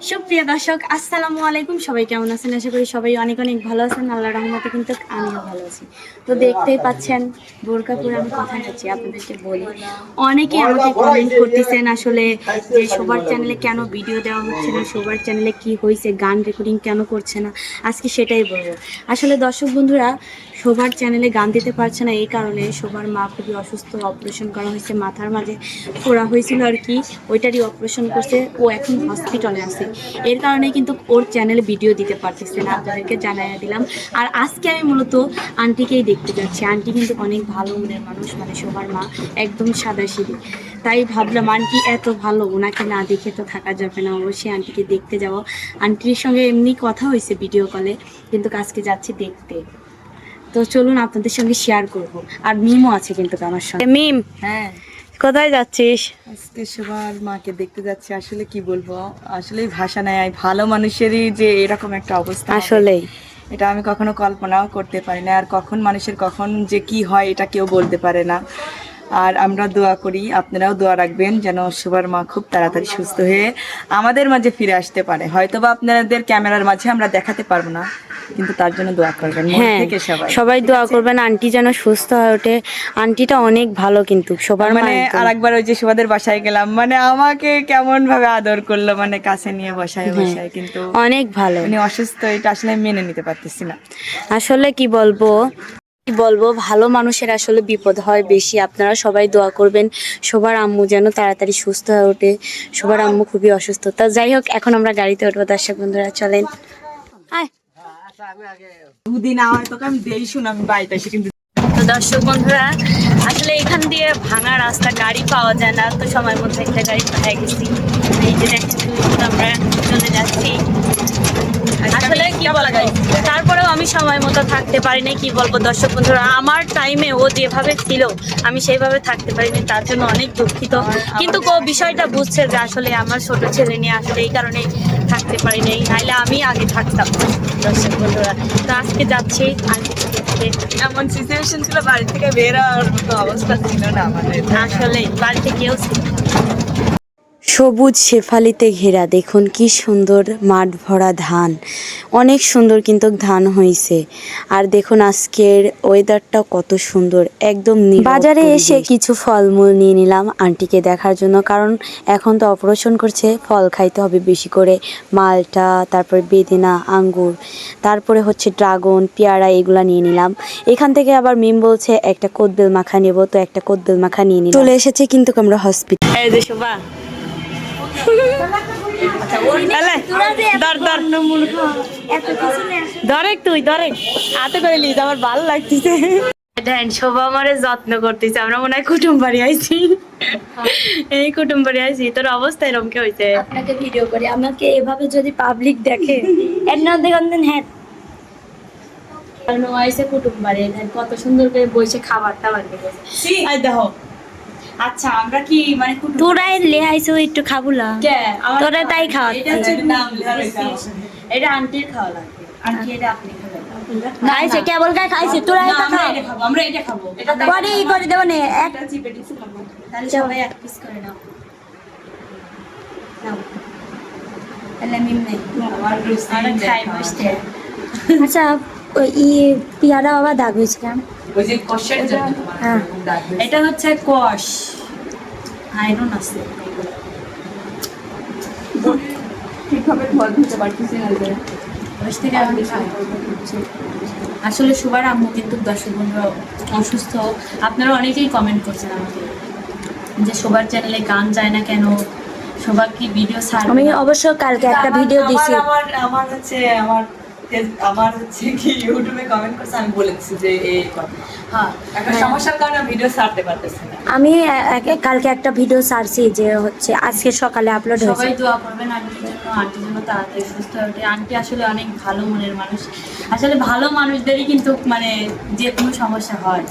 সুপ্রিয় দর্শক, আসসালামু আলাইকুম। সবাই কেমন আছেন? আশা করি সবাই অনেক অনেক ভালো আছেন। আল্লাহ রহমতে কিন্তু আমিও ভালো আছি। তো দেখতেই পাচ্ছেন, বোরকাপুর আমি কথা বলছি, আপনাদেরকে বলি। অনেকে আমাকে কমেন্ট করতেছেন আসলে যে সবার চ্যানেলে কেন ভিডিও দেওয়া হচ্ছে না সবার চ্যানেলে কি হয়েছে, গান রেকর্ডিং কেন করছে না? আজকে সেটাই বলব। আসলে দর্শক বন্ধুরা সবার চ্যানেলে গান দিতে পারছে না, এই কারণে শোভার মা খুবই অসুস্থ। অপারেশন করা হয়েছে, মাথার মাঝে ফোড়া হয়েছিল আর কি। ওইটারই অপারেশন করছে, ও এখন হসপিটালে আছে। এর কারণে কিন্তু ওর চ্যানেলে ভিডিও দিতে পারতেছে না, আপনাদেরকে জানাইয়া দিলাম। আর আজকে আমি মূলত আন্টিকেই দেখতে যাচ্ছি। আন্টি কিন্তু অনেক ভালো মনের মানুষ মানে শোভার মা একদম সাদা সিঁড়ি তাই ভাবলাম, আন্টি এত ভালো, ওনাকে না দেখে তো থাকা যাবে না, অবশ্যই আন্টিকে দেখতে যাব। আন্টির সঙ্গে এমনি কথা হয়েছে ভিডিও কলে কিন্তু আজকে যাচ্ছি দেখতে। তো চলুন আপনাদের সঙ্গে শেয়ার করব। আর মিমও আছে কিন্তু আমার সঙ্গে। মিম হ্যাঁ। কোথায় যাচ্ছিস? আজকে সবার মাকে দেখতে যাচ্ছি। আসলে কি বলব? আসলে ভাষা নাই। ভালো মানুষেরই যে এরকম একটা অবস্থা আসলে আসলেই। এটা আমি কখনো কল্পনাও করতে পারি না। আর কখন মানুষের কখন যে কি হয় এটা কেউ বলতে পারে না। আর আমরা দোয়া করি আপনারাও দোয়া রাখবেন যেন সবার মা খুব তাড়াতাড়ি সুস্থ হয়ে আমাদের মাঝে ফিরে আসতে পারে। হয়তোবা আপনাদের ক্যামেরার মাঝে আমরা দেখাতে পারব না কিন্তু তার জন্য দোয়া করবেন হ্যাঁ থেকে সবাই। সবাই দোয়া করবেন আন্টি যেন সুস্থ হয়ে ওঠে। আন্টিটা অনেক ভালো কিন্তু সবার মানে আর একবার ওই যে সুবাদের বাসায় গেলাম মানে আমাকে কেমন ভাবে আদর করল মানে কাছে নিয়ে বসায় হ্যাঁ। বসায় কিন্তু অনেক ভালো। উনি অসুস্থ এটা আসলে মেনে নিতে পারতেছি না। আসলে কি বলব? বলব ভালো মানুষের আসলে বিপদ হয় বেশি। আপনারা সবাই দোয়া করবেন সবার আম্মু যেন তাড়াতাড়ি সুস্থ হয়ে ওঠে। সবার আম্মু খুবই অসুস্থ। তা যাই হোক এখন আমরা গাড়িতে উঠবো। দর্শক বন্ধুরা চলেন। আয়। তোকে আমি দেই শুন আমি বাড়িতে তো দর্শক বন্ধুরা আসলে এখান দিয়ে ভাঙা রাস্তা গাড়ি পাওয়া যায় না। তো সময় মতো একটা গাড়ি পাঠিয়ে গেছি। এই যে দেখছি আমরা চলে যাচ্ছি। আসলে কি বলা যায়। তারপরেও আমি সময় মতো থাকতে পারিনি কি বলব দর্শক বন্ধুরা? আমার টাইমে ও যেভাবে ছিল আমি সেইভাবে থাকতে পারিনি তার জন্য অনেক দুঃখিত। কিন্তু ও বিষয়টা বুঝছে যে আসলে আমার ছোট ছেলে নিয়ে আসলে এই কারণে থাকতে পারিনি নাইলে আমি আগে থাকতাম দর্শক বন্ধুরা। তো আজকে যাচ্ছি এমন সিচুয়েশন ছিল বাড়ি থেকে বের হওয়ার মতো অবস্থা ছিল না আমাদের। আসলে বাড়িতে কেউ ছিল। সবুজ শেফালিতে ঘেরা দেখুন কি সুন্দর মাঠ ভরা ধান। অনেক সুন্দর কিন্তু ধান হয়েছে আর দেখুন আজকের ওয়েদারটা কত সুন্দর একদম বাজারে এসে কিছু ফলমূল নিয়ে নিলাম আন্টিকে দেখার জন্য কারণ এখন তো অপারেশন করছে ফল খাইতে হবে বেশি করে মালটা তারপর বেদেনা আঙ্গুর তারপরে হচ্ছে ড্রাগন পেয়ারা এগুলা নিয়ে নিলাম। এখান থেকে আবার মিম বলছে একটা কোদবেল মাখা নেব তো একটা কোদবেল মাখা নিয়ে নিলাম। চলে এসেছে কিন্তু আমরা হসপিটাল ধরেক তুই ধরেক হাতে করে লিজ আমার ভালো লাগতেছে। দেন শোভা আমারে যত্ন করতেছে। আমরা মনে হয় কুটুম বাড়ি আইছি। এই কুটুম বাড়ি আইছি। তোর অবস্থা এরকম কে হয়েছে আপনাকে ভিডিও করি। আমাকে এভাবে যদি পাবলিক দেখে এর না দেখেন হ্যাঁ। কারণ আইসে কুটুম বাড়ি কত সুন্দর করে বসে খাবার টাবার দিতেছে আই দেখো আচ্ছা আমরা কি মানে তোরাই লে আইসো একটু খাবুলা। কে? আমার তোরা তাই খাওয়াচ্ছিস। এটা। এটা আন্টির খাওয়া লাগবে আন্টি এটা আপনি খাইছে কেবল খাই খাইছে তোরা এটা আমরা খা এটা খাব আমরা এটা খাব। এটা পরে ই করে দেবো না একটা চিপে টিপে খাব। তাহলে সবাই এক পিস করে নাও। নাও। তাহলে আমি আমার রুচি খাই বসতে আচ্ছা ওই ই পিয়ারা বাবা দাগ হয়েছে কেন? ওই যে কষের জন্য হ্যাঁ। এটা হচ্ছে কষ আয়রন আছে। ঠিকভাবে পারতেছি না যে। আসলে সুবার আম্মু কিন্তু দর্শক বন্ধুরা অসুস্থ। আপনারা অনেকেই কমেন্ট করছেন আমাকে যে সবার চ্যানেলে গান যায় না কেন? সবার কি ভিডিও ছাড়বে আমি? অবশ্য কালকে একটা ভিডিও আমার- দিছি। আমার আমার হচ্ছে আমার আমার হচ্ছে কি ইউটিউবে কমেন্ট করছে আমি বলে দিচ্ছি যে এই হ্যাঁ একটা সমস্যার কারণে ভিডিও ছাড়তে পারতেছি না। আমি কালকে একটা ভিডিও ছাড়ছি যে হচ্ছে আজকে সকালে আপলোড সবাই দোয়া করবেন আন্টির জন্য আন্টির জন্য তাড়াতাড়ি সুস্থ হয়ে ওঠে। আন্টি আসলে অনেক ভালো মনের মানুষ। আসলে ভালো মানুষদেরই কিন্তু মানে যে কোনো সমস্যা হয়।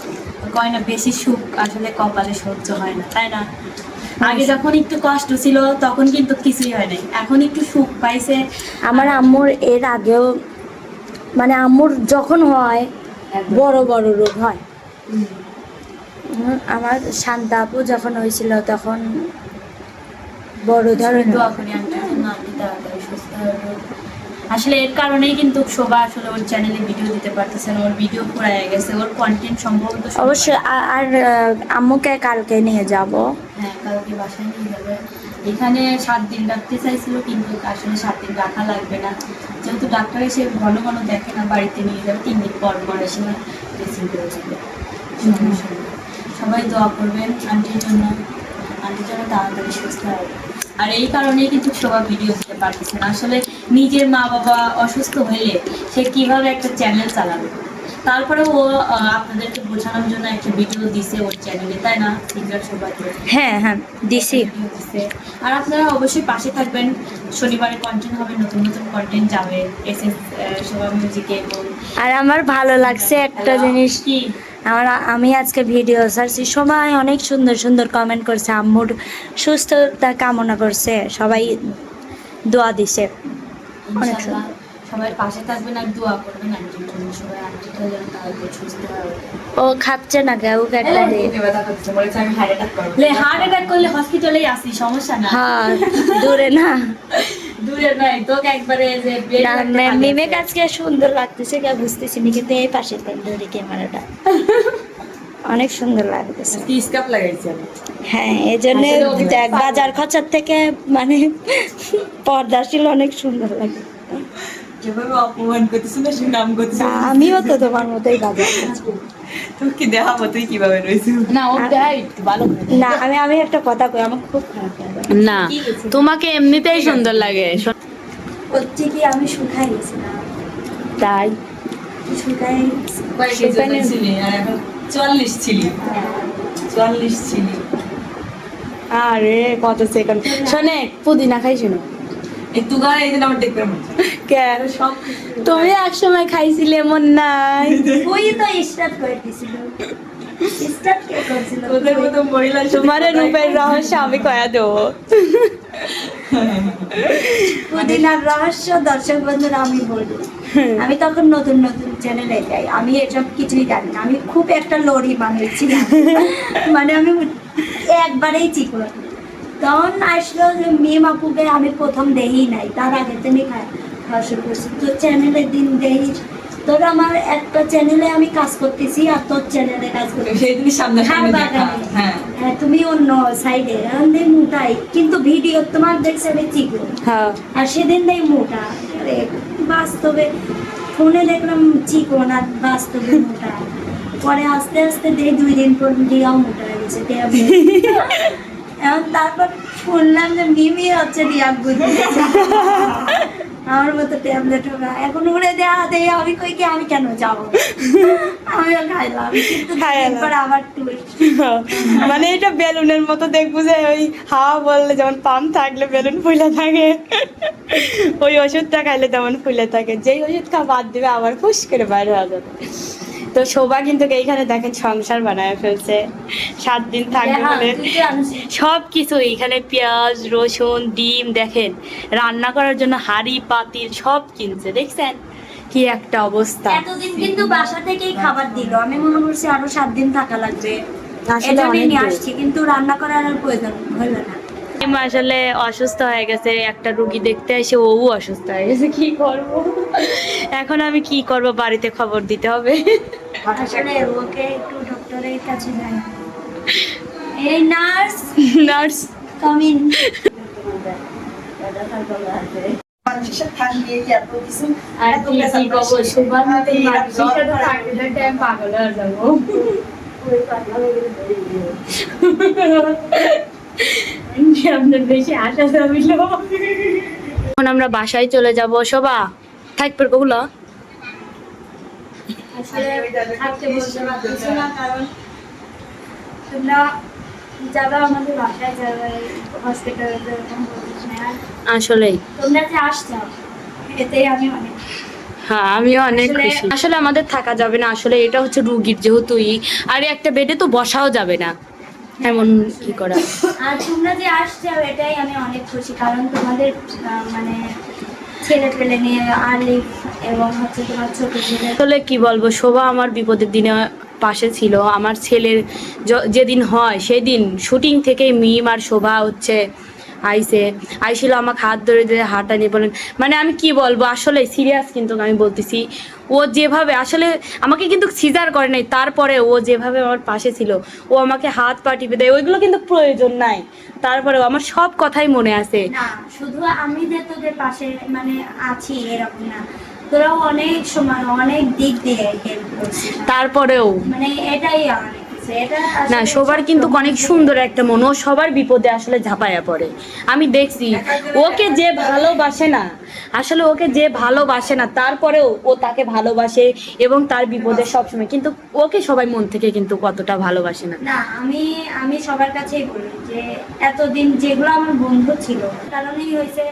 কয় না বেশি সুখ আসলে কপালে সহ্য হয় না তাই না? আগে যখন একটু কষ্ট ছিল তখন কিন্তু কিছুই হয় নাই। এখন একটু সুখ পাইছে। আমার আম্মুর এর আগেও মানে আম্মুর যখন হয় বড় বড় রোগ হয়। আমার শান্তা আপু যখন হয়েছিল তখন বড় ধরনের আসলে এর কারণেই কিন্তু শোভা আসলে ওর চ্যানেলে ভিডিও দিতে পারতেছে না ওর ভিডিও ফুরায় গেছে ওর কন্টেন্ট সম্ভবত অবশ্যই আর আম্মুকে কালকে নিয়ে যাব। হ্যাঁ কালকে বাসায় নিয়ে যাবে। এখানে সাত দিন রাখতে চাইছিল কিন্তু আসলে সাত দিন রাখা লাগবে না। যেহেতু ডাক্তার এসে ঘন ঘন দেখে না বাড়িতে নিয়ে যাবে তিন দিন পর পর এসে না ড্রেসিং করে যাবে। সবাই দোয়া করবেন আন্টির জন্য। আন্টির জন্য তাড়াতাড়ি সুস্থ হবে আর এই কারণেই কিন্তু সবাই ভিডিও দিতে পারতেছে না। আসলে নিজের মা বাবা অসুস্থ হলে সে কীভাবে একটা চ্যানেল চালাবে? তারপরে ও আপনাদেরকে বোঝানোর জন্য একটা ভিডিও দিছে ওর চ্যানেলে তাই না? সিঙ্গার সবাইকে হ্যাঁ হ্যাঁ দিছি। আর আপনারা অবশ্যই পাশে থাকবেন। শনিবারে কন্টেন্ট হবে নতুন নতুন কন্টেন্ট যাবে এস এস শোভা মিউজিকে আর আমার ভালো লাগছে একটা জিনিস। কি? আমার আমি আজকে ভিডিও ছাড়ছি। সবাই অনেক সুন্দর সুন্দর কমেন্ট করছে। আম্মুর সুস্থতা কামনা করছে। সবাই দোয়া দিছে। অনেক ইনশাআল্লাহ সবাই পাশে থাকবেন আর দোয়া করবেন আন্টির জন্য সবাই আন্টিটা যেন তাড়াতাড়ি সুস্থ হয় ও খাচ্ছে না হার্ট অ্যাটাক করব। লে হার্ট অ্যাটাক করলে হসপিটালেই আসি সমস্যা না। হ্যাঁ দূরে না। দূরে নাই তোকে একবারে যে সুন্দর লাগতেছে কেউ বুঝতেছি না কিন্তু এই পাশে ধরে ক্যামেরাটা অনেক সুন্দর লাগতেছে। কি স্কাপ লাগাইছি আমি। হ্যাঁ এই জন্য বাজার খরচার থেকে মানে পর্দাশীল অনেক সুন্দর লাগে। যেভাবে অপমান করতেছে না সে নাম করতেছে আমিও তো তোমার মতোই বাজার তুমি কি দেখাবো তুই কীভাবে রয়েছে না ও ভালো না আমি আমি একটা কথা কই আমার খুব খারাপ লাগে। না তোমাকে এমনিতেই সুন্দর লাগে হচ্ছে কি আমি শুকাই গেছিলাম। তাই? শুকাই কয়েক কেজি সেখানে- ছিলি আর এখন চুয়াল্লিশ ছিলি। চুয়াল্লিশ ছিলি। আরে কত সেকেন্ড শোনে পুদিনা খাই শুনো এই এই দিন আমার দেখবে কেন? সব তুমি এক সময় খাইছিলে মন নাই। ওই তো স্টার্ট করে দিছিল। তোমার রূপের রহস্য আমি কয়া দেবো। পুদিনার রহস্য দর্শক বন্ধুরা আমি বলব আমি তখন নতুন নতুন চ্যানেলে যাই। আমি এসব কিছুই জানি না। আমি খুব একটা লড়ি মানুষ ছিলাম। মানে আমি একবারেই চিকন। তখন আসলো যে মেয়ে মাপুকে আমি প্রথম দেই নাই। তার আগে থেকে খাওয়া শুরু করছি। তো চ্যানেলের দিন দেই তোর আমার একটা চ্যানেলে আমি কাজ করতেছি আর তোর চ্যানেলে কাজ করতেছি। সামনে সামনে দেখা। হ্যাঁ। হ্যাঁ তুমি অন্য সাইডে মোটাই কিন্তু ভিডিও তোমার দেখছে আমি চিকন হ্যাঁ। আর সেদিন নেই মোটা। বাস্তবে ফোনে দেখলাম চিকন আর বাস্তবে মোটা। পরে আস্তে আস্তে দেখ দুই দিন পর দিয়াও মোটা হয়ে গেছে। দেয়া এখন তারপর শুনলাম যে মিমি হচ্ছে দিয়া বুঝতে আমার মতো ট্যাবলেট হবে। এখন উড়ে দেয়া দেয় আমি কই কি আমি কেন যাব? আমিও খাইলাম কিন্তু দুদিন আবার টুইস্ট মানে এটা বেলুনের মতো দেখব যে ওই হাওয়া বললে যেমন পাম্প থাকলে বেলুন ফুলে থাকে ওই ওষুধটা খাইলে তেমন ফুলে থাকে। যেই ওষুধ খা বাদ দিবে আবার ফুস করে বাইরে হয়ে যাবে। তো শোভা কিন্তু এইখানে দেখেন সংসার বানায় ফেলছে। সাত দিন থাকবে হ্যাঁ, বলে। সব কিছু এখানে পেঁয়াজ রসুন ডিম দেখেন। রান্না করার জন্য হাঁড়ি পাতিল সব কিনছে দেখছেন? কি একটা অবস্থা। এতদিন কিন্তু বাসা থেকেই খাবার দিল। আমি মনে করছি আরও সাত দিন থাকা লাগবে। আসছি কিন্তু রান্না করার আর প্রয়োজন হলো না। আসলে অসুস্থ হয়ে গেছে একটা রুগী দেখতে এসে ও অসুস্থ হয়ে গেছে কি করব? এখন আমি কি করব বাড়িতে খবর দিতে হবে। আসলে ওকে একটু ডক্টরের কাছে যাই এই নার্স নার্স। কাম ইন পাগল হয়ে যাব। আপনার বেশি আশা এখন আমরা বাসায় চলে যাব শোভা। থাকবে ওগুলো থাকতে বলতে পারতেছি না কারণ তোমরা যাবে আমাদের বাসায় যাবে হসপিটালে এরকম আর আসলেই। তোমরা যে আসছো এতেই আমি অনেক হ্যাঁ আমিও অনেক খুশি। আসলে আমাদের থাকা যাবে না আসলে এটা হচ্ছে রুগীর যেহেতু ই, আর একটা বেডে তো বসাও যাবে না। এমন কি করা? আর তোমরা যে আসছো এটাই আমি অনেক খুশি কারণ তোমাদের মানে ছেলে পেলে নিয়ে আলিফ এবং হচ্ছে তোমার ছোট ছেলে। আসলে কি বলব, শোভা আমার বিপদের দিনে পাশে ছিল। আমার ছেলের যেদিন হয়, সেদিন শুটিং থেকে মিম আর শোভা হচ্ছে আইসে আইছিল আমাকে হাত ধরে ধরে হাঁটা নিয়ে বলেন মানে আমি কি বলব? আসলে সিরিয়াস কিন্তু আমি বলতেছি। ও যেভাবে আসলে আমাকে কিন্তু সিজার করে নাই তারপরে ও যেভাবে আমার পাশে ছিল ও আমাকে হাত পা টিপে দেয় ওইগুলো কিন্তু প্রয়োজন নাই। তারপরেও আমার সব কথাই মনে আছে। না শুধু আমি যে তোদের পাশে মানে আছি এরকম না। তোরাও অনেক সময় অনেক দিক দিয়ে হেল্প করছিস। তারপরেও মানে এটাই অনেক আসলে না সবার কিন্তু অনেক সুন্দর একটা মন। ও সবার বিপদে আসলে ঝাঁপায়া পড়ে। আমি দেখছি, ওকে যে ভালোবাসে না, আসলে ওকে যে ভালোবাসে না, তারপরেও ও তাকে ভালোবাসে এবং তার বিপদে সবসময়। কিন্তু ওকে সবাই মন থেকে কিন্তু কতটা ভালোবাসে না। আমি আমি সবার কাছেই বলি যে, এতদিন যেগুলো আমার বন্ধু ছিল কারণেই হয়েছে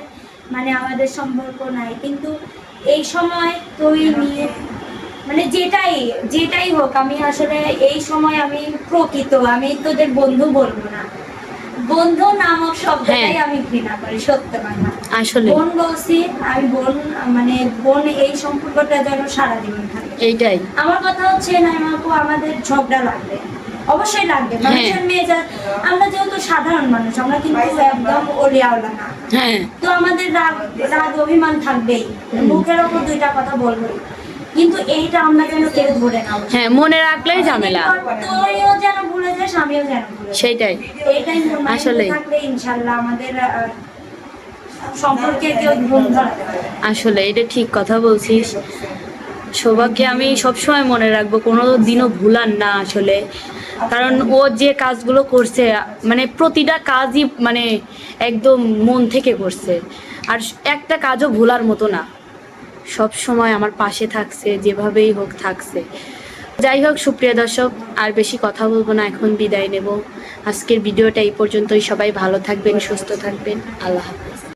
মানে আমাদের সম্পর্ক নাই। কিন্তু এই সময় তুই নিয়ে মানে যেটাই যেটাই হোক আমি আসলে এই সময় আমি প্রকৃত আমি তোদের বন্ধু বলব না। বন্ধু নামক শব্দটাই হ্যাঁ। আমি ঘৃণা করি সত্য কথা। আসলে। বোন বলছি আমি বোন মানে বোন এই সম্পর্কটা যেন সারা জীবন থাকে। এইটাই। আমার কথা হচ্ছে নাইমা আপু আমাদের ঝগড়া লাগবে। অবশ্যই লাগবে। হ্যাঁ। মানুষের মেজাজ আমরা যেহেতু সাধারণ মানুষ আমরা কিন্তু একদম অলিয়াওলা না। হ্যাঁ। তো আমাদের রাগ রাগ অভিমান থাকবেই। মুখের ওপর দুইটা কথা বলবোই। কিন্তু এইটা আমরা যেন কেউ ধরে না হ্যাঁ। মনে রাখলেই ঝামেলা। তুইও যেন ভুলে যাস আমিও যেন ভুলে এইটাই মনে। থাকলে ইনশাল্লাহ আমাদের সম্পর্কে কেউ। আসলে এটা ঠিক কথা বলছিস। সৌভাগ্যকে আমি সবসময় মনে রাখব কোনো দিনও ভুলার না আসলে। কারণ ও যে কাজগুলো করছে মানে প্রতিটা কাজই মানে একদম মন থেকে করছে। আর একটা কাজও ভোলার মতো না। সব সময় আমার পাশে থাকছে, যেভাবেই হোক থাকছে। যাই হোক, সুপ্রিয় দর্শক, আর বেশি কথা বলব না, এখন বিদায় নেব। আজকের ভিডিওটা এই পর্যন্তই। সবাই ভালো থাকবেন, সুস্থ থাকবেন। আল্লাহ হাফেজ।